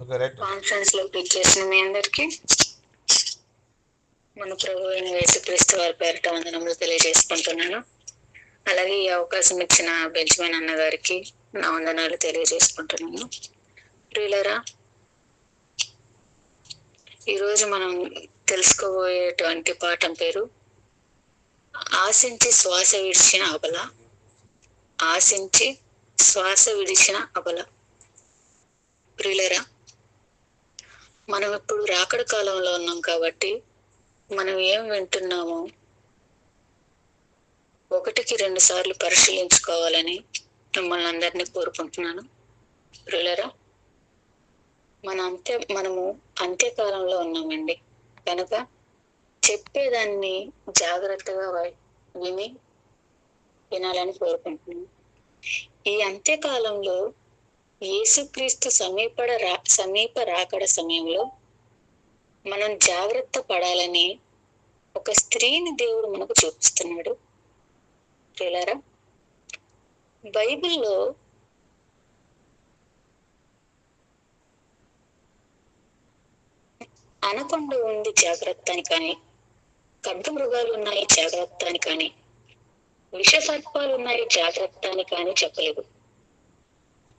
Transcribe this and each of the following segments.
కాన్ఫరెన్స్లో పిక్ చేసిన మీ అందరికి మన ప్రభు అయిన యేసుక్రీస్తు వారి పేరిట వందనములు తెలియజేసుకుంటున్నాను. అలాగే ఈ అవకాశం ఇచ్చిన బెంచమిన్ అన్న గారికి నా వందనాలు తెలియజేసుకుంటున్నాను. ప్రియులరా ఈరోజు మనం తెలుసుకోబోయేటువంటి పాఠం పేరు ఆశించి శ్వాస విడిచిన అబల. ఆశించి శ్వాస విడిచిన అబల. ప్రియులరా మనం ఇప్పుడు రాకడ కాలంలో ఉన్నాం కాబట్టి మనం ఏం వింటున్నామో ఒకటికి రెండు సార్లు పరిశీలించుకోవాలని మిమ్మల్ని అందరినీ కోరుకుంటున్నాను. ప్రియులరా మన అంత్య మనము అంత్యకాలంలో ఉన్నామండి. కనుక చెప్పేదాన్ని జాగ్రత్తగా విని వినాలని కోరుకుంటున్నాను. ఈ అంత్యకాలంలో యేసుక్రీస్తు సమీపడ రా సమీప రాకడ సమయంలో మనం జాగ్రత్త పడాలని ఒక స్త్రీని దేవుడు మనకు చూపిస్తున్నాడు. ప్రియులారా బైబిల్లో అనకొండ ఉంది జాగ్రత్త అని కానీ ఖడ్గ మృగాలు ఉన్నాయి జాగ్రత్త అని కానీ విషసర్పాలు ఉన్నాయి జాగ్రత్త అని కానీ చెప్పలేదు.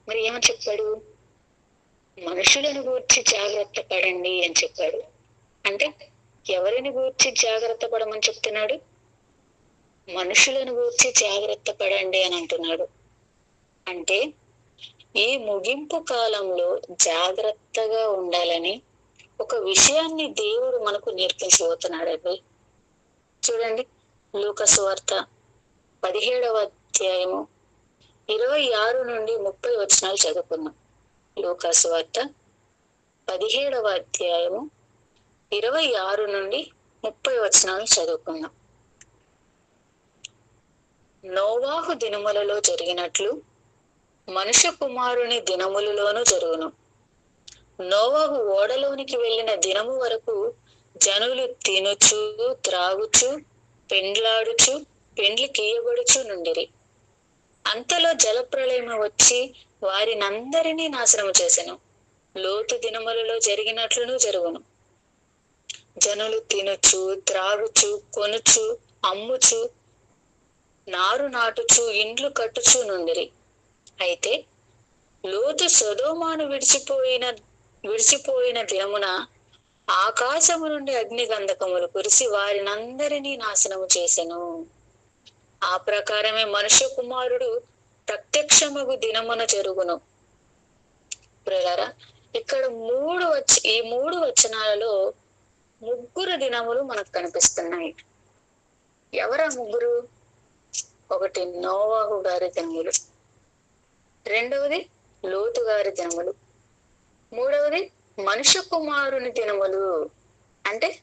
మరి ఏమని చెప్పాడు? మనుషులను గూర్చి జాగ్రత్త పడండి అని చెప్పాడు. అంటే ఎవరిని గూర్చి జాగ్రత్త పడమని చెప్తున్నాడు? మనుషులను గూర్చి జాగ్రత్త పడండి అని అంటున్నాడు. అంటే ఈ ముగింపు కాలంలో జాగ్రత్తగా ఉండాలని ఒక విషయాన్ని దేవుడు మనకు నేర్పించబోతున్నాడండి. చూడండి లూకసు వార్త పదిహేడవ అధ్యాయము ఇరవై ఆరు నుండి ముప్పై వచనాలు చదువుకున్నాం. లూకాసు వార్త పదిహేడవ అధ్యాయము ఇరవై ఆరు నుండి ముప్పై వచనాలు చదువుకున్నాం. నోవాహు దినములలో జరిగినట్లు మనుష్య కుమారుని దినములలోనూ జరుగును. నోవాహు ఓడలోనికి వెళ్ళిన దినము వరకు జనులు తినుచు త్రాగుచు పెండ్లాడుచు పెండ్లి కీయబడుచు నుండిరి. అంతలో జలప్రళయం వచ్చి వారినందరినీ నాశనము చేసెను. లోతు దినములలో జరిగినట్లును జరుగును. జనులు తినుచు త్రాగుచు కొనుచు అమ్ముచు నారు నాటుచు ఇండ్లు కట్టుచు నుండిరి. అయితే లోతు సొదోమాను విడిచిపోయిన విడిచిపోయిన దినమున ఆకాశము నుండి అగ్ని గంధకములు కురిసి వారినందరినీ నాశనము చేసెను. ఆ ప్రకారమే మనుష్య కుమారుడు ప్రత్యక్షమగు దినమున జరుగును. ప్రియులారా ఇక్కడ మూడు వచ్చ ఈ మూడు వచనాలలో ముగ్గురు దినములు మనకు కనిపిస్తున్నాయి. ఎవరా ముగ్గురు? ఒకటి నోవాహు గారి దినములు రెండవది లోతు గారి దినములు మూడవది మనుష్య కుమారుని దినములు. అంటే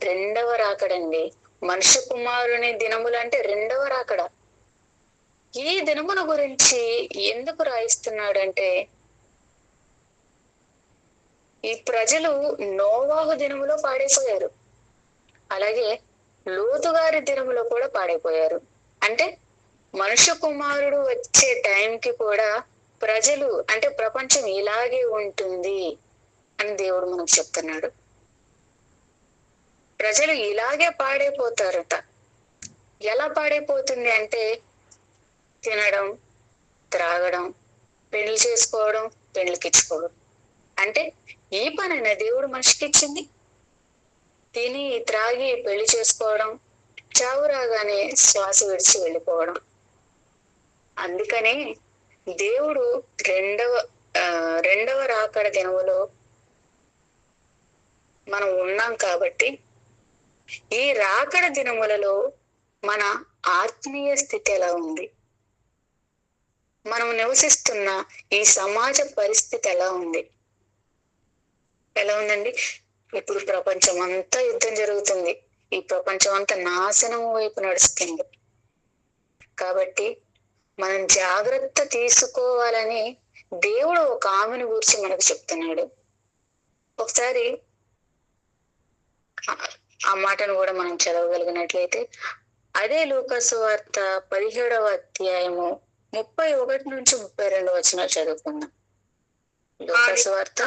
రెండవ రాకడండి. మనుష్య కుమారుని దినములు అంటే రెండవ రాకడ. ఈ దినముల గురించి ఎందుకు రాయిస్తున్నాడంటే ఈ ప్రజలు నోవాహు దినములో పాడైపోయారు. అలాగే లోతుగారి దినములో కూడా పాడైపోయారు. అంటే మనుష్య కుమారుడు వచ్చే టైంకి కూడా ప్రజలు అంటే ప్రపంచం ఇలాగే ఉంటుంది అని దేవుడు మనకు చెప్తున్నాడు. ప్రజలు ఇలాగే పాడైపోతారట. ఎలా పాడైపోతుంది అంటే తినడం త్రాగడం పెళ్ళి చేసుకోవడం పెళ్ళికిచ్చుకోవడం అంటే ఈ పనైనా దేవుడు మనిషికి ఇచ్చింది తిని త్రాగి పెళ్ళి చేసుకోవడం చావు రాగానే శ్వాస విడిచి వెళ్ళిపోవడం. అందుకనే దేవుడు రెండవ ఆ, రెండవ రాకడ దినములో మనం ఉన్నాం కాబట్టి ఈ రాకడ దినములలో మన ఆత్మీయ స్థితి ఎలా ఉంది? మనం నివసిస్తున్న ఈ సమాజ పరిస్థితి ఎలా ఉంది? ఎలా ఉందండి? ఇప్పుడు ప్రపంచం అంతా యుద్ధం జరుగుతుంది. ఈ ప్రపంచం అంతా నాశనం వైపు నడుస్తుంది. కాబట్టి మనం జాగ్రత్త తీసుకోవాలని దేవుడు ఒక ఆమెను గురించి మనకు చెప్తున్నాడు. ఒకసారి ఆ- మాటను కూడా మనం చదవగలిగినట్లయితే అదే లూకసు వార్త పదిహేడవ అధ్యాయము ముప్పై ఒకటి నుంచి ముప్పై రెండు వచ్చిన చదువుకుందాం. లూకసు వార్త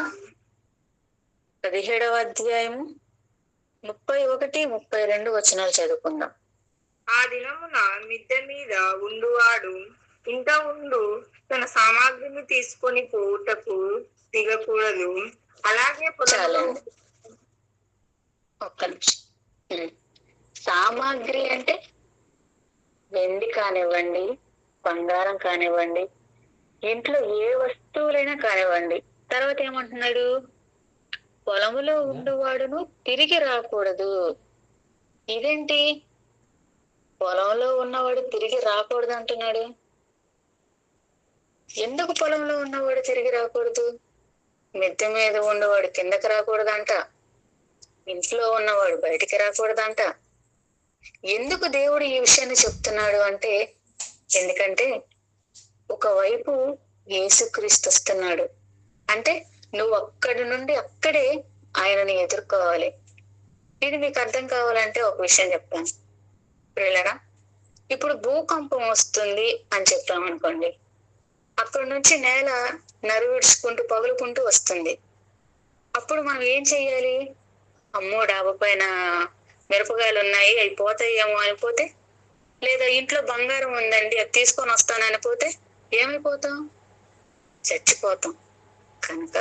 పదిహేడవ అధ్యాయము ముప్పై ఒకటి ముప్పై రెండు వచనాలు చదువుకుందాం. ఆ దినమున మిద్దె మీద ఉండువాడు ఇంట ఉండు తన సామాగ్రిని తీసుకొని పోవుటకు దిగకూడదు. అలాగే పొలంలో ఒక్క నిమిషం. సామాగ్రి అంటే వెండి కానివ్వండి బంగారం కానివ్వండి ఇంట్లో ఏ వస్తువులైనా కానివ్వండి. తర్వాత ఏమంటున్నాడు? పొలములో ఉండేవాడును తిరిగి రాకూడదు. ఇదేంటి? పొలంలో ఉన్నవాడు తిరిగి రాకూడదు అంటున్నాడు. ఎందుకు పొలంలో ఉన్నవాడు తిరిగి రాకూడదు? మిద్దె మీద ఉన్నవాడు కిందకి రాకూడదంట. ఇంట్లో ఉన్నవాడు బయటికి రాకూడదంట. ఎందుకు దేవుడు ఈ విషయాన్ని చెప్తున్నాడు అంటే ఎందుకంటే ఒకవైపు యేసుక్రీస్తు వస్తున్నాడు. అంటే నువ్వు అక్కడి నుండి అక్కడే ఆయనని ఎదుర్కోవాలి. ఇది మీకు అర్థం కావాలంటే ఒక విషయం చెప్తాను. ప్రిల్లరా ఇప్పుడు భూకంపం వస్తుంది అని చెప్పామనుకోండి అక్కడ నుంచి నేల నరువిడుచుకుంటూ పగులుకుంటూ వస్తుంది. అప్పుడు మనం ఏం చెయ్యాలి అమ్మో డాబా పైన మిరపకాయలు ఉన్నాయి అవి పోతాయేమో అనిపోతే లేదా ఇంట్లో బంగారం ఉందండి అది తీసుకొని వస్తానని పోతే ఏమైపోతాం? చచ్చిపోతాం. కనుక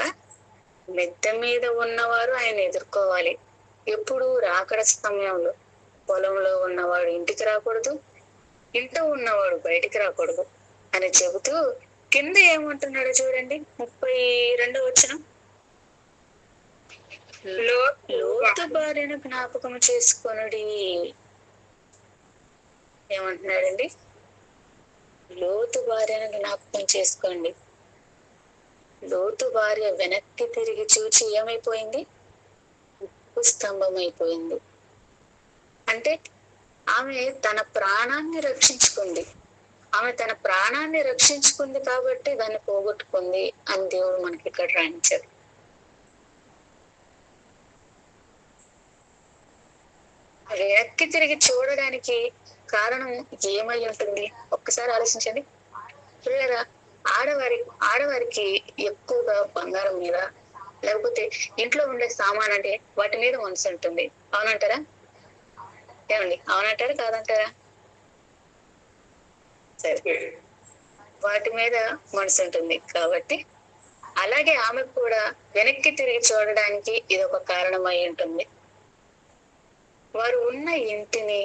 మెత్త మీద ఉన్నవారు ఆయన ఎదుర్కోవాలి. ఎప్పుడు రాకడ సమయంలో పొలంలో ఉన్నవాడు ఇంటికి రాకూడదు ఇంట్లో ఉన్నవాడు బయటికి రాకూడదు అని చెబుతూ కింద ఏమంటున్నాడు చూడండి ముప్పై రెండో వచ్చిన లోతు భార్యను జ్ఞాపకం చేసుకొనుడి. ఏమంటున్నాడండి? లోతు భార్యను జ్ఞాపకం చేసుకోండి. లోతు భార్య వెనక్కి తిరిగి చూచి ఏమైపోయింది? ఉప్పు స్తంభం అయిపోయింది అంటే ఆమె తన ప్రాణాన్ని రక్షించుకుంది. ఆమె తన ప్రాణాన్ని రక్షించుకుంది కాబట్టి దాన్ని పోగొట్టుకుంది అని దేవుడు మనకి ఇక్కడ రాణించారు వెనక్కి తిరిగి చూడడానికి కారణం ఏమై ఉంటుంది? ఒక్కసారి ఆలోచించండి. పిల్లరా ఆడవారి ఆడవారికి ఎక్కువగా బంగారం మీద లేకపోతే ఇంట్లో ఉండే సామాన్ అంటే వాటి మీద మనసు ఉంటుంది. అవునంటారా? ఏమండి? అవునంటారా? కాదంటారా? సరే. వాటి మీద మనసు ఉంటుంది కాబట్టి అలాగే ఆమెకు కూడా వెనక్కి తిరిగి చూడడానికి ఇది ఒక కారణం అయి ఉంటుంది. వారు ఉన్న ఇంటిని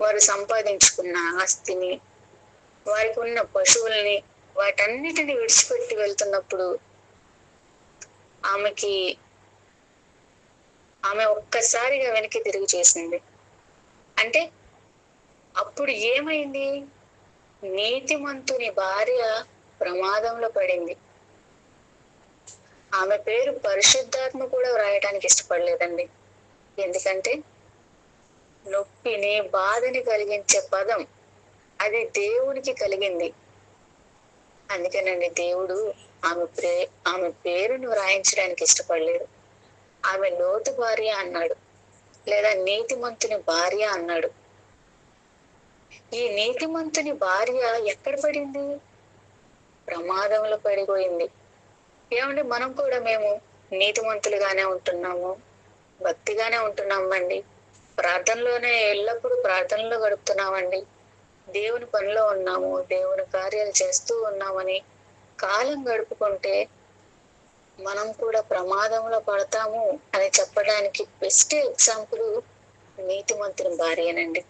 వారు సంపాదించుకున్న ఆస్తిని వారికి ఉన్న పశువుల్ని వాటన్నిటిని విడిచిపెట్టి వెళ్తున్నప్పుడు ఆమెకి ఆమె ఒక్కసారిగా వెనక్కి తిరిగి చేసింది. అంటే అప్పుడు ఏమైంది? నీతిమంతుని భార్య ప్రమాదంలో పడింది. ఆమె పేరు పరిశుద్ధాత్మ కూడా వ్రాయటానికి ఇష్టపడలేదండి. ఎందుకంటే నొప్పిని బాధని కలిగించే పదం అది దేవునికి కలిగింది. అందుకేనండి దేవుడు ఆమె ప్రే ఆమె పేరును వ్రాయించడానికి ఇష్టపడలేదు. ఆమె లోతు భార్య అన్నాడు. లేదా నీతిమంతుని భార్య అన్నాడు. ఈ నీతిమంతుని భార్య ఎక్కడ పడింది? ప్రమాదంలో పడిపోయింది. ఏమండి మనం కూడా మేము నీతిమంతులుగానే ఉంటున్నాము? భక్తిగానే ఉంటున్నామండి. ప్రార్థనలోనే ఎల్లప్పుడూ ప్రార్థనలో గడుపుతున్నామండి. దేవుని పనిలో ఉన్నాము దేవుని కార్యాలు చేస్తూ ఉన్నామని కాలం గడుపుకుంటే మనం కూడా ప్రమాదంలో పడతాము అని చెప్పడానికి బెస్ట్ ఎగ్జాంపుల్ నీతిమంతుని భార్యనండి.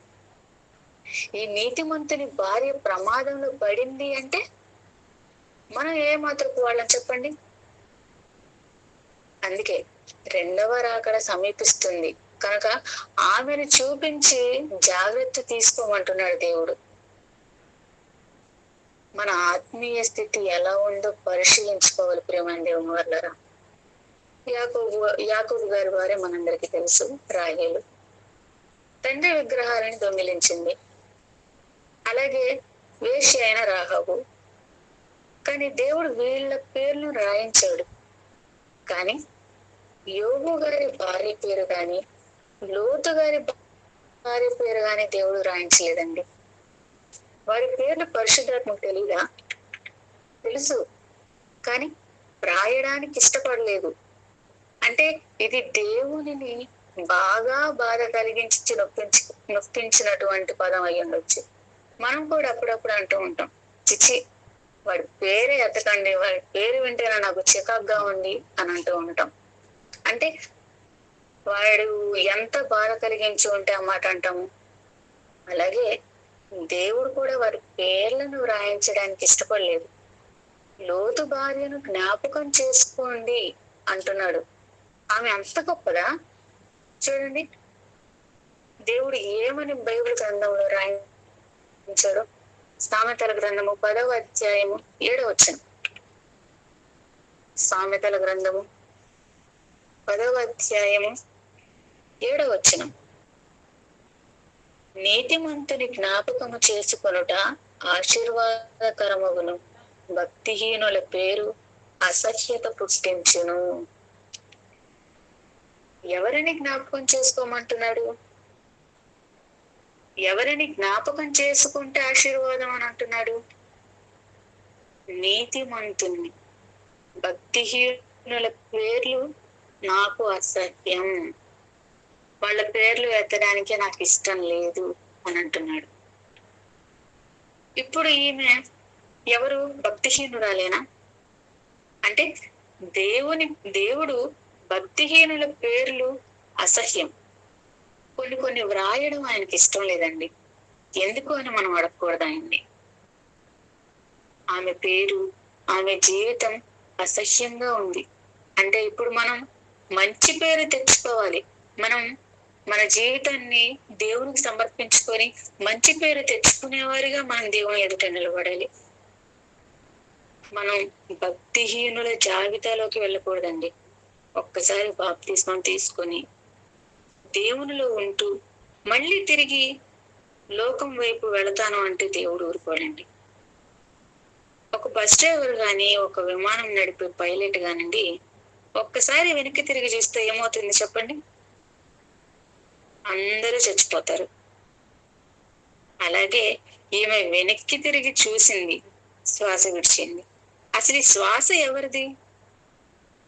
ఈ నీతిమంతుని భార్య ప్రమాదంలో పడింది అంటే మనం ఏ మాత్రపు వాళ్ళని చెప్పండి? అందుకే రెండవ రాకడ సమీపిస్తుంది. కనుక ఆమెను చూపించి జాగ్రత్త తీసుకోమంటున్నాడు దేవుడు. మన ఆత్మీయ స్థితి ఎలా ఉందో పరిశీలించుకోవాలి ప్రేమైన దేవుని వల్లరా యాకూబు యాకూబు గారి వారే మనందరికి తెలుసు రాహేలు. తండ్రి విగ్రహాలను దొంగిలించింది. అలాగే వేషి అయిన రాహాబు. కానీ దేవుడు వీళ్ళ పేర్లు రాయించాడు. కానీ యోగు గారి భార్య పేరు కానీ లోతు గారి భార్య పేరు గాని దేవుడు రాయించలేదండి. వారి పేర్లు పరిశుద్ధాత్మకు తెలీదా? తెలుసు. కానీ రాయడానికి ఇష్టపడలేదు. అంటే ఇది దేవునిని బాగా బాధ కలిగించి నొప్పించి నొప్పించినటువంటి పదం అయి ఉండొచ్చు. మనం కూడా అప్పుడప్పుడు అంటూ ఉంటాం. చిచి వాడి పేరే ఎతకండి. వాడి పేరు వింటేనే నాకు చికాగ్గా ఉంది అని అంటూ ఉంటాం. అంటే వాడు ఎంత బాధ కలిగించి ఉంటే ఆ మాట అంటాము? అలాగే దేవుడు కూడా వారి పేర్లను వ్రాయించడానికి ఇష్టపడలేదు. లోతు భార్యను జ్ఞాపకం చేసుకోండి అంటున్నాడు. ఆమె అంత గొప్పదా? చూడండి దేవుడు ఏమని బైబిల్ గ్రంథంలో రాయించారు సామెతల గ్రంథము పదవ అధ్యాయము ఏడవ వచ్చిన సామెతల గ్రంథము పదవ అధ్యాయము ఏడవ వచ్చిన నీతిమంతుని జ్ఞాపకము చేసుకొనుట ఆశీర్వాదకరమగును. భక్తిహీనుల పేరు అసహ్యత పుష్టించును. ఎవరిని జ్ఞాపకం చేసుకోమంటున్నాడు? ఎవరిని జ్ఞాపకం చేసుకుంటే ఆశీర్వాదం అని అంటున్నాడు? నీతిమంతుని. భక్తిహీనుల పేర్లు నాకు అసహ్యం. వాళ్ళ పేర్లు ఎత్తడానికి నాకు ఇష్టం లేదు అని అంటున్నాడు. ఇప్పుడు ఈమె ఎవరు? భక్తిహీనురాలేనా? అంటే దేవుని దేవుడు భక్తిహీనుల పేర్లు అసహ్యం. కొన్ని కొన్ని వ్రాయడం ఆయనకి ఇష్టం లేదండి. ఎందుకు అని మనం అడగకూడదు ఆయన్ని. ఆమె పేరు ఆమె జీవితం అసహ్యంగా ఉంది. అంటే ఇప్పుడు మనం మంచి పేరు తెచ్చుకోవాలి. మనం మన జీవితాన్ని దేవునికి సమర్పించుకొని మంచి పేరు తెచ్చుకునేవారిగా మనం దేవుని ఎదుట నిలబడాలి. మనం భక్తిహీనుల జాబితాలోకి వెళ్ళకూడదండి. ఒక్కసారి బాప్తిస్మం తీసుకొని దేవునిలో ఉంటూ మళ్ళీ తిరిగి లోకం వైపు వెళతాను అంటే దేవుడు ఊరుకోడండి. ఒక బస్ డ్రైవర్ గాని ఒక విమానం నడిపే పైలట్ కానివ్వండి ఒక్కసారి వెనక్కి తిరిగి చూస్తే ఏమవుతుంది చెప్పండి? అందరూ చచ్చిపోతారు. అలాగే ఈమె వెనక్కి తిరిగి చూసింది శ్వాస విడిచింది. అసలు ఈ శ్వాస ఎవరిది?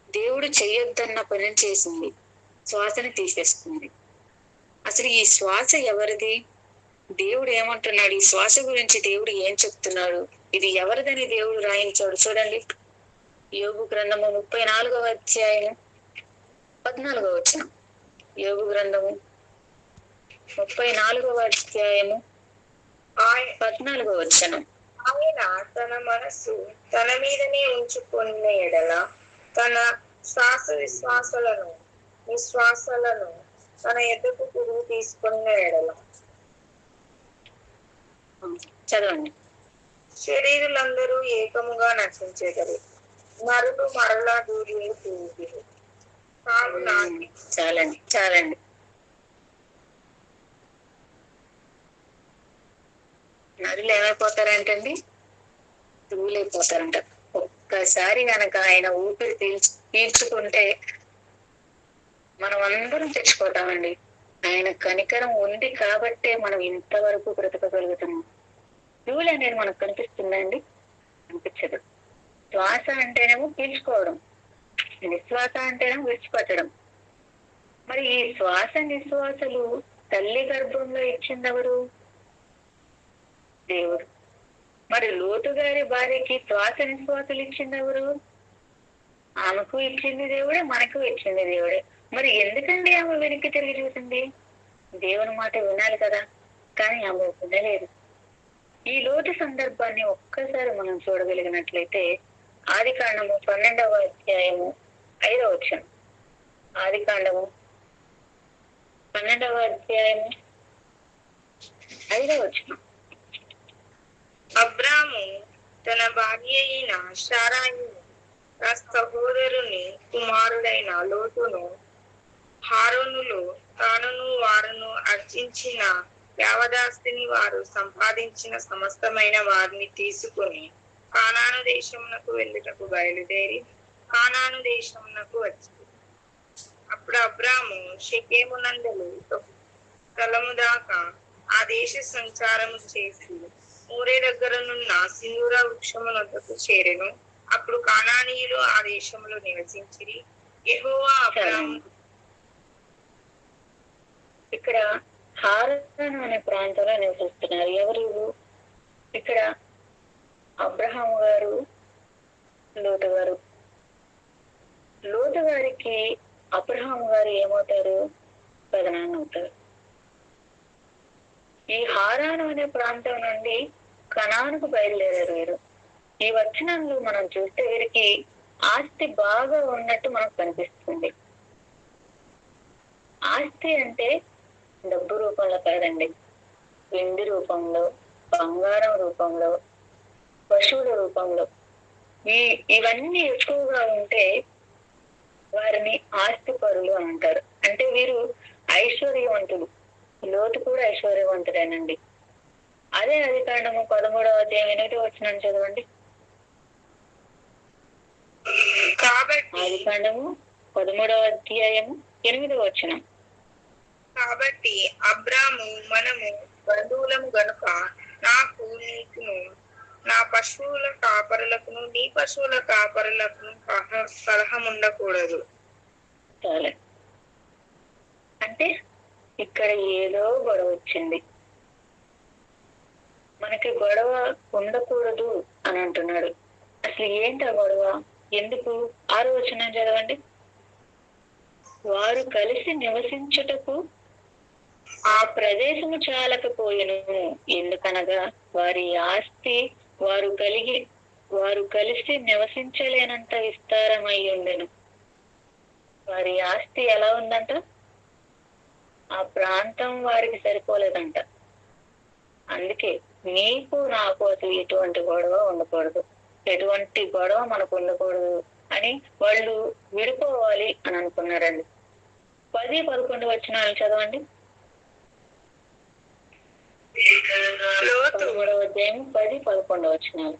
దేవుడు చెయ్యొద్దన్న పని చేసింది శ్వాసని తీసేస్తుంది అసలు ఈ శ్వాస ఎవరిది? దేవుడు ఏమంటున్నాడు? ఈ శ్వాస గురించి దేవుడు ఏం చెప్తున్నాడు? ఇది ఎవరిదని దేవుడు రాయించాడు చూడండి. యోగు గ్రంథము ముప్పై నాలుగవ అధ్యాయం పద్నాలుగవ వచ్చిన యోగు గ్రంథము ముప్పై నాలుగవ అధ్యాయము. పద్నాలుగవ వచ్చిన ఆయన తన మనస్సు తన మీదనే ఉంచుకున్న ఎడల తన శ్వాస విశ్వాసాలను విశ్వాసాలను తన ఎద్దకు తిరిగి తీసుకున్న ఎడల. చదవండి. శరీరులందరూ ఏకముగా నశించేదరు. నరులు మరలా దూరి చాలండి చాలండి. నరులు ఏమైపోతారంటండి? తూలైపోతారంట. ఒక్కసారి గనక ఆయన ఊపిరి పీల్చు పీల్చుకుంటే మనం అందరం చచ్చిపోతామండి. ఆయన కనికరం ఉంది కాబట్టే మనం ఇంతవరకు బ్రతకగలుగుతున్నాం. ధూళి అనేది మనకు కనిపిస్తుందండి? అనిపించదు. శ్వాస అంటేనేమో పీల్చుకోవడం. నిశ్వాస అంటేనేమో విడిచిపెట్టడం. మరి ఈ శ్వాస నిశ్వాసలు తల్లి గర్భంలో ఇచ్చిందెవరు? దేవుడు. మరి లోతు గారి భార్యకి శ్వాస నిశ్వాసలు ఇచ్చిందెవరు ఆమెకు ఇచ్చింది దేవుడే మనకు ఇచ్చింది దేవుడే. మరి ఎందుకండి ఆమె వెనక్కి తిరిగి చూసింది? దేవుని మాట వినాలి కదా కానీ ఆమె వినలేదు. ఈ లోటు సందర్భాన్ని ఒక్కసారి మనం చూడగలిగినట్లయితే ఆది కాండము పన్నెండవ అధ్యాయము ఐదవ వచ్చాను ఆది కాండము పన్నెండవ అధ్యాయము ఐదవ వచ్చాను అబ్రాము తన భార్య అయిన షారాయిని తన సహోదరుని కుమారుడైన లోతును హారోనులు తానును వారును అర్జించిన యావదాస్తిని వారు సంపాదించిన సమస్తమైన వారిని తీసుకుని కానాను దేశమునకు వెళ్ళుటకు బయలుదేరి కానాను దేశమునకు వచ్చింది అప్పుడు అబ్రాము షకేమునందలు స్థలము దాకా ఆ దేశ సంచారము చేసి ఊరే దగ్గరనున్న సింధూర వృక్షమునకు చేరెను. అప్పుడు కానానీయులు ఆ దేశంలో నివసించిరి. యెహోవా అబ్రాము. ఇక్కడ హారన్ అనే ప్రాంతంలో నివసిస్తున్నారు. ఎవరు ఇక్కడ అబ్రహాం గారు లోతు గారు. లోతు గారికి అబ్రహాం గారు ఏమవుతారు? ప్రధానం అవుతారు. ఈ హారాను అనే ప్రాంతం నుండి కణానికి బయలుదేరారు. వీరు ఈ వచనంలో మనం చూస్తే వీరికి ఆస్తి బాగా ఉన్నట్టు మనకు కనిపిస్తుంది. ఆస్తి అంటే డబ్బు రూపంలో కాదండి. వెండి రూపంలో బంగారం రూపంలో పశువుల రూపంలో. ఈ ఇవన్నీ ఎక్కువగా ఉంటే వారిని ఆస్తి పరులు అంటారు. అంటే వీరు ఐశ్వర్యవంతులు. లోతు కూడా ఐశ్వర్యవంతుడేనండి. అదే అధికాండము పదమూడవ అధ్యాయం ఎనిమిది వచ్చిన చదవండి. కాబట్టి పదమూడవ అధ్యాయము ఎనిమిదవ వచనం. కాబట్టి అబ్రాము మనము బంధువులము గనుక నాకు నీకును నా పశువుల కాపరులకును నీ పశువుల కాపరులకును కలహ- కలహం ఉండకూడదు అంటే ఇక్కడ ఏదో గొడవ వచ్చింది. మనకి గొడవ ఉండకూడదు అని అంటున్నాడు. అసలు ఏంటి ఆ గొడవ? ఎందుకు? ఆరు వచ్చిన చదవండి వారు కలిసి నివసించుటకు ఆ ప్రదేశము చాలకపోయెను. ఎందుకనగా వారి ఆస్తి వారు కలిగి వారు కలిసి నివసించలేనంత విస్తారమై ఉండెను. వారి ఆస్తి ఎలా ఉందంట? ఆ ప్రాంతం వారికి సరిపోలేదంట. అందుకే నీకు నాకు అసలు ఎటువంటి గొడవ ఉండకూడదు. ఎటువంటి గొడవ మనకు ఉండకూడదు అని వాళ్ళు విడిపోవాలి అని అనుకున్నారండి. పది పదకొండు వచ్చినాలు చదవండి. పది పదకొండు వచ్చినాలు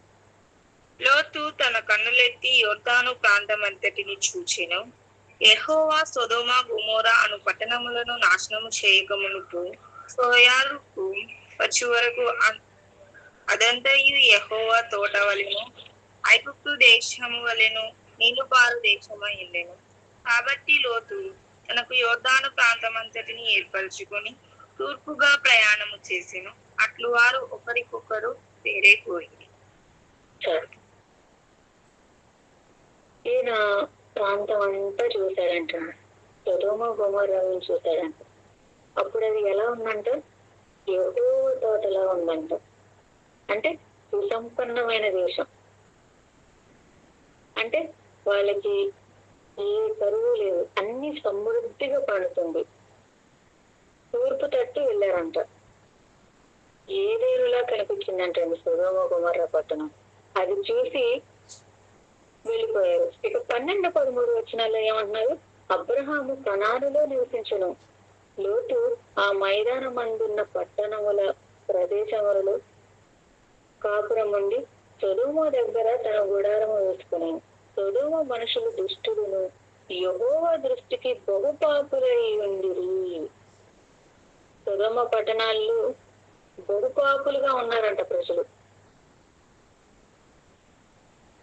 లోతు తన కన్నులెత్తి యోర్దాను ప్రాంతమంతటిని చూచెను. యెహోవా సొదోమ గుమోరా అను పట్టణములను నాశనము చేయకమునుకు సోయాలకు వచ్చి వరకు అదంతయు యహోవా తోట వలెను ఐగుప్తు దేశము వలెను నీలుపారు దేశమైండెను కాబట్టి లోతు తనకు యోర్దాను ప్రాంతమంతటిని ఏర్పరచుకొని తూర్పుగా ప్రయాణము చేసెను. అట్లు వారు ఒకరికొకరు వేరే పోయింది ఈయన ప్రాంతం అంతా చూశాడంట సొదోమ గుమరాలను చూశాడంట అప్పుడు అది ఎలా ఉందంట? ఎవరో తోటలా ఉందంట. అంటే సుసంపన్నమైన దేశం. అంటే వాళ్ళకి ఏ కరువు లేదు. అన్ని సమృద్ధిగా పండుతుంది. తూర్పు తట్టు వెళ్ళారంట. ఏదేరులా కనిపించిందంటండి సుగమ కుమార పట్టణం. అది చూసి వెళ్ళిపోయారు. ఇక పన్నెండు పదమూడు వచ్చినాల్లో ఏమంటున్నారు? అబ్రహాము కణానులో నివసించను. లోతు ఆ మైదానం అందున్న పట్టణముల ప్రదేశములలో కాపురం ఉండి సొదోమ దగ్గర తన గుడారము వేసుకుని సొదోమ మనుషులు దుష్టులను యహోవ దృష్టికి బహుపాపులై ఉండిరి. సుధమ పట్టణాల్లో బహుపాపులుగా ఉన్నారంట ప్రజలు.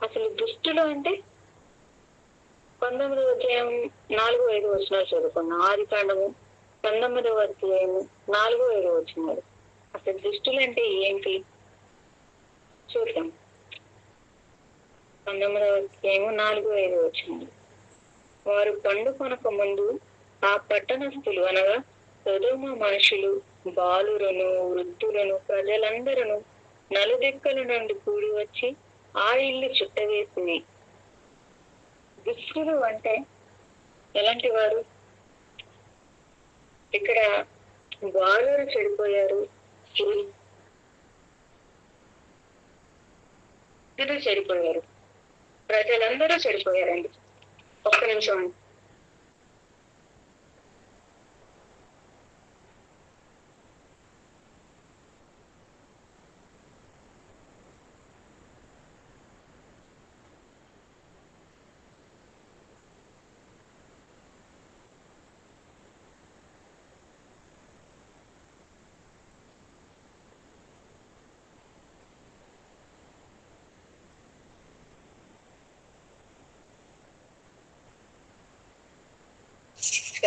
అసలు దుష్టులు అంటే పంతొమ్మిదవ అధ్యాయం నాలుగు ఐదు వచనాలు చదువుకున్నాం. ఆది కాండము పంతొమ్మిదవ అధ్యాయము నాలుగు ఐదు వచనాలు. అసలు దుష్టులు అంటే ఏంటి? చూద్దాం. పంతొమ్మిదవ అధ్యాయము నాలుగు ఐదు వచనాలు. వారు పండుకొనక ముందు ఆ పట్టణస్థులు అనగా సొదోమ మనుషులు బాలులను వృద్ధులను ప్రజలందరను నలుదిక్కల నుండి కూడి వచ్చి ఆ ఇల్లు చుట్టవేసింది దుష్టులు అంటే ఎలాంటి వారు? ఇక్కడ బాలురు చెడిపోయారు. చెడిపోయారు. ప్రజలందరూ చెడిపోయారండి. ఒక్క నిమిషం అండి.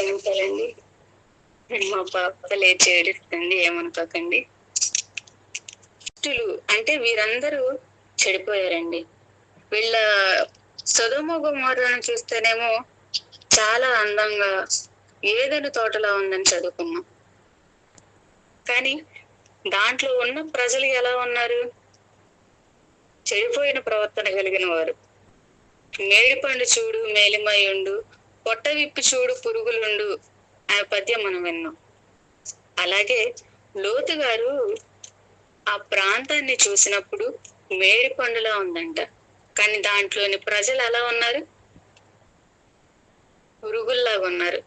క్షమించాలండి మా పాప లేచి ఏడుస్తుంది ఏమనుకోకండి. దుష్టులు అంటే వీరందరూ చెడిపోయారండి. వీళ్ళ సొదమ గుమారులను చూస్తేనేమో చాలా అందంగా ఏదైనా తోటలా ఉందని చదువుకున్నాం. కానీ దాంట్లో ఉన్న ప్రజలు ఎలా ఉన్నారు? చెడిపోయిన ప్రవర్తన కలిగిన వారు. మేడిపండు చూడు మేలిమయుండు పొట్ట విప్పి చూడు పురుగులుండు ఆ పద్యం మనం విన్నాం. అలాగే లోతు గారు ఆ ప్రాంతాన్ని చూసినప్పుడు మేడికొండలా పండులా ఉందంట. కానీ దాంట్లోని ప్రజలు ఎలా ఉన్నారు? పురుగుల్లాగా ఉన్నారు.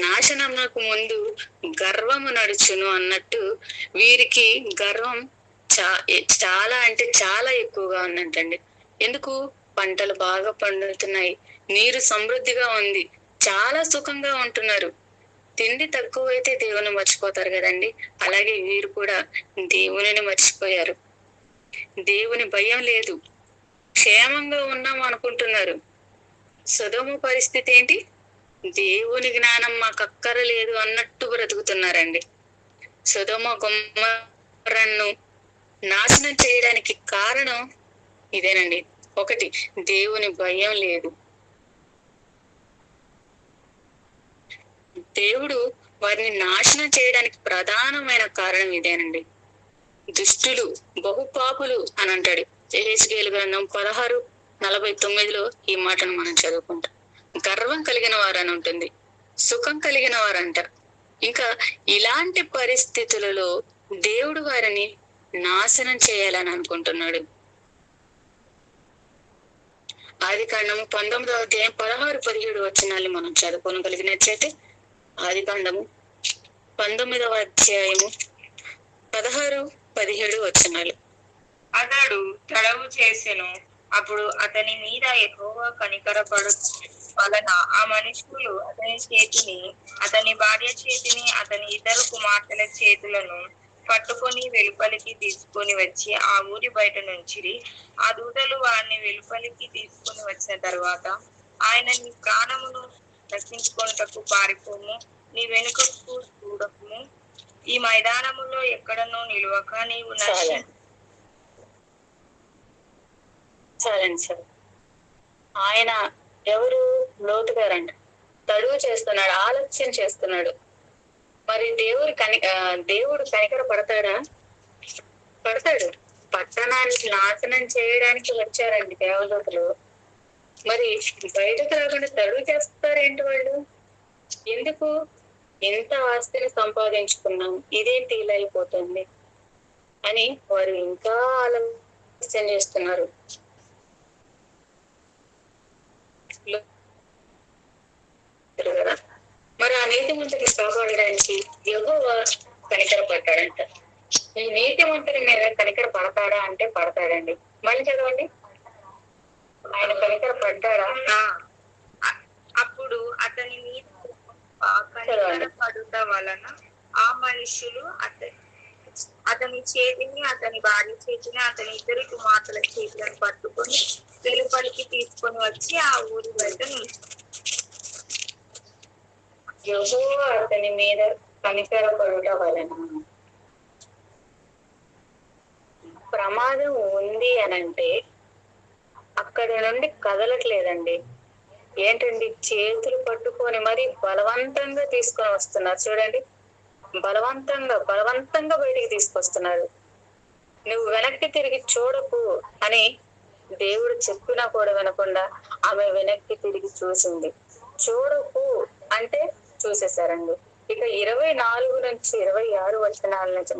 నాశనమునకు ముందు గర్వము నడుచును అన్నట్టు వీరికి గర్వం చా చాలా అంటే చాలా ఎక్కువగా ఉందంటండి. ఎందుకు? పంటలు బాగా పండుతున్నాయి. నీరు సమృద్ధిగా ఉంది. చాలా సుఖంగా ఉంటున్నారు. తిండి తక్కువైతే దేవుని మర్చిపోతారు కదండి. అలాగే వీరు కూడా దేవునిని మర్చిపోయారు. దేవుని భయం లేదు. క్షేమంగా ఉన్నాం అనుకుంటున్నారు. సుధము పరిస్థితి ఏంటి? దేవుని జ్ఞానం మాకు అక్కర లేదు అన్నట్టు బ్రతుకుతున్నారండి. సుధమ గుమ్మరన్ను నాశనం చేయడానికి కారణం ఇదేనండి. ఒకటి దేవుని భయం లేదు. దేవుడు వారిని నాశనం చేయడానికి ప్రధానమైన కారణం ఇదేనండి. దుష్టులు బహుపాపులు అని అంటాడు. ఎహెస్కేలు గ్రంథం పదహారు నలభై తొమ్మిదిలో ఈ మాటను మనం చదువుకుంటాం. గర్వం కలిగిన వారని ఉంటుంది సుఖం కలిగిన వారంట. ఇంకా ఇలాంటి పరిస్థితులలో దేవుడు వారిని నాశనం చేయాలని అనుకుంటున్నాడు. ఆది కాండము పంతొమ్మిదవ అధ్యాయం పదహారు పదిహేడు వచనాలు మనం చదువుకోగలిగినట్లయితే ఆది కాండము పంతొమ్మిదవ అధ్యాయము పదహారు పదిహేడు వచనాలు. అతడు తడవు చేసెను. అప్పుడు అతని మీద ఎక్కువ కనికరపడు వలన ఆ మనుషులు అతని చేతిని అతని భార్య చేతిని అతని ఇద్దరు కుమార్తెల చేతులను పట్టుకొని వెలుపలికి తీసుకొని వచ్చి ఆ ఊరి బయట నుంచి ఆ దూతలు వారిని వెలుపలికి తీసుకొని వచ్చిన తర్వాత ఆయన నీ ప్రాణమును రక్షించుకొనుటకు పారిపోము నీ వెనుకకు చూడకము ఈ మైదానములో ఎక్కడనో నిలవక నీవు చాలండి సార్ ఆయన ఎవరు? లోతు గారంట తడువు చేస్తున్నాడు ఆలస్యం చేస్తున్నాడు. మరి దేవుడు కని దేవుడు కనికర పడతాడా? పడతాడు. పట్టణానికి నాశనం చేయడానికి వచ్చారండి దేవదూతలు. మరి బయటకు రాకుండా తడువు చేస్తారేంటి వాళ్ళు? ఎందుకు? ఎంత ఆస్తిని సంపాదించుకున్నాం. ఇదేంటి ఇలా అయిపోతుంది? అని వారు ఇంకా ఆలోచన చేస్తున్నారు. కదా? మరి ఆ నీతి మంత్రిని కాపాడడానికి యెహోవా కనికర పడ్డాడంట ఈ నీతి మంత్రి మీద కనికర పడతాడా అంటే పడతాడండి. మళ్ళీ చదవండి. ఆయన కనికర పడ్డాడా? అ- అప్పుడు అతని మీద పడుట వలన ఆ మనుషులు అతని అతని చేతిని అతని భార్య చేతిని అతని ఇద్దరి కుమార్తెల చేతులను పట్టుకొని వెలుపలికి తీసుకొని వచ్చి ఆ ఊరి బయట యెహోవా అతని మీద కనికర పడుట వలన ప్రమాదం ఉంది అని అంటే అక్కడి నుండి కదలట్లేదండి. ఏంటండి చేతులు పట్టుకొని మరి బలవంతంగా తీసుకొని వస్తున్నారు చూడండి. బలవంతంగా బలవంతంగా బయటికి తీసుకొస్తున్నారు. నువ్వు వెనక్కి తిరిగి చూడకు అని దేవుడు చెప్పినా కూడా వినకుండా ఆమె వెనక్కి తిరిగి చూసింది. చూడకు అంటే చూసేశారండి. ఇక ఇరవై నాలుగు నుంచి ఇరవై ఆరు వచనాల నుంచి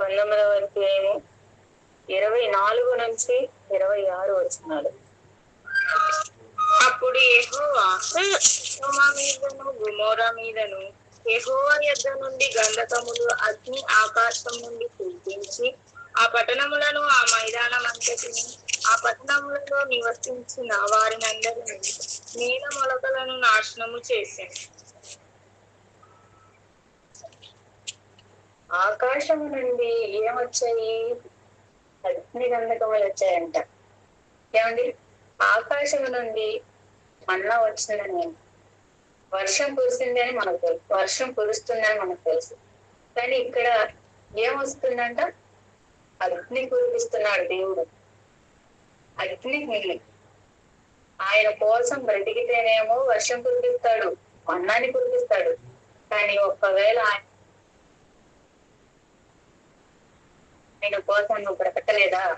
పంతొమ్మిదవ అధ్యాయము ఇరవై నాలుగు నుంచి ఇరవై ఆరు వచనాలు. అప్పుడు సొదొమ మీదను గుమోరా మీదను యెహోవా యొద్ద నుండి గంధకములు అగ్ని ఆకాశం నుండి కురిపించి ఆ పట్టణములను ఆ మైదానం అంతటిని ఆ పట్టణంలో నివసించిన వారినందరినీ నీల మొలకలను నాశనము చేశాను ఆకాశము నుండి ఏమొచ్చాయి? అగ్ని గంధకములు వచ్చాయంట. ఏమండి? ఆకాశం నుండి మన్నా వచ్చిందని. వర్షం కురిసిందని మనకు తెలుసు. వర్షం కురుస్తుందని మనకు తెలుసు. కానీ ఇక్కడ ఏమొస్తుందంట? అగ్ని కురిపిస్తున్నాడు దేవుడు. అగ్ని ఆయన కోసం బ్రతికితేనేమో వర్షం కురిపిస్తాడు అన్నాన్ని కురిపిస్తాడు. కానీ ఒక్కవేళ ఆయన కోసం నువ్వు బ్రతకలేదా?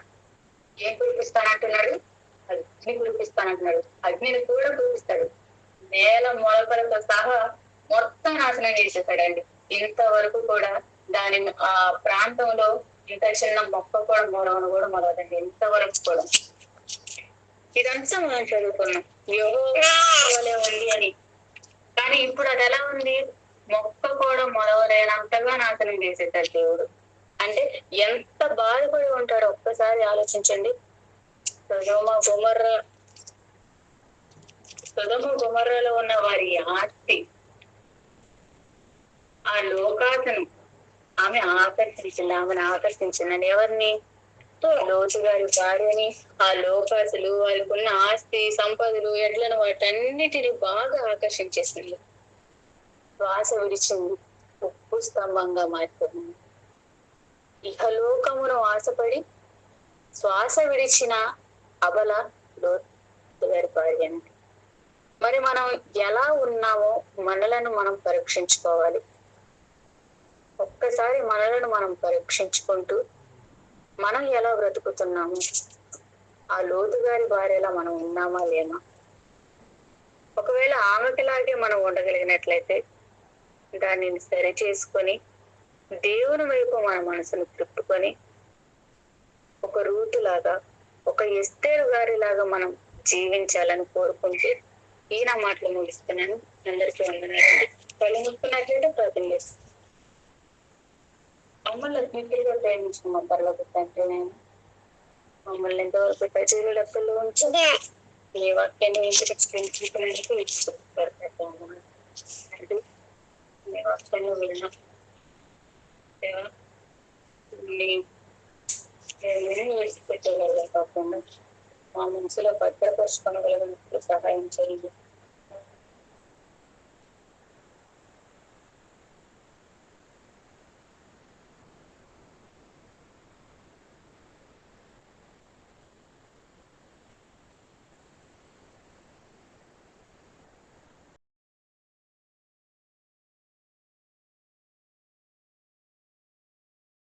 ఏం కురిపిస్తానంటున్నాడు? అగ్ని కురిపిస్తానంటున్నాడు. అగ్నిని కూడా కురిపిస్తాడు. నేల మొలకలతో సహా మొత్తం నాశనం చేసేసాడండి ఇంతవరకు కూడా దాని ఆ ప్రాంతంలో ఇంత చిన్న మొక్క కూడా మొలవను కూడా మొలవదండి. ఇంతవరకు కూడా. ఇదంతా మనం చదువుకున్నాం. యెహోవా ఉంది అని. కానీ ఇప్పుడు అది ఎలా ఉంది? మొక్క కూడా మొలవలేనంతగా నాశనం చేసేసాడు దేవుడు. అంటే ఎంత బాధపడి ఉంటాడో ఒక్కసారి ఆలోచించండి. సుధమ గుమర్ర సుధమ గుమర్రలో ఉన్న వారి ఆస్తి ఆ లోకాసను ఆమె ఆకర్షించింది ఆమెను ఆకర్షించిందని ఎవరిని? లోతు గారి భార్యని ఆ లోకాసులు వాళ్ళకున్న ఆస్తి సంపదలు ఎడ్లను వాటన్నిటిని బాగా ఆకర్షించేసింది. శ్వాస విడిచింది. ఉప్పు స్తంభంగా మారిపోయింది. ఇహలోకమును ఆశపడి శ్వాస విడిచిన అబల లోతు గారి భార్యని మరి మనం ఎలా ఉన్నామో మనలను మనం పరీక్షించుకోవాలి. ఒక్కసారి మనలను మనం పరీక్షించుకుంటూ మనం ఎలా బ్రతుకుతున్నాము? ఆ లోతు గారి భార్యలా మనం ఉన్నామా లేమా? ఒకవేళ ఆమెకిలాగే మనం ఉండగలిగినట్లయితే దానిని సరి చేసుకొని దేవుని వైపు మన మనసును తిప్పుకొని ఒక రూతులాగా ఒక ఎస్తేరు గారి లాగా మనం జీవించాలని కోరుకుంటే ఈయన మాటలు ముగిస్తున్నాను. అందరికీ వందనాలండి కళ్ళు ప్రార్థన చేస్తాను. మమ్మల్ని అగ్నిగా ప్రేమించిన మా పర్లోకి తండ్రి నేను మమ్మల్ని ఎంతవరకు ప్రజలు ఉంచి మీ వాక్యాన్ని పెంచుకునేందుకు మీ వాక్యాన్ని కాకుండా మా మనసులో భద్రపరుచుకోగలిగినప్పుడు సహాయం చేయండి.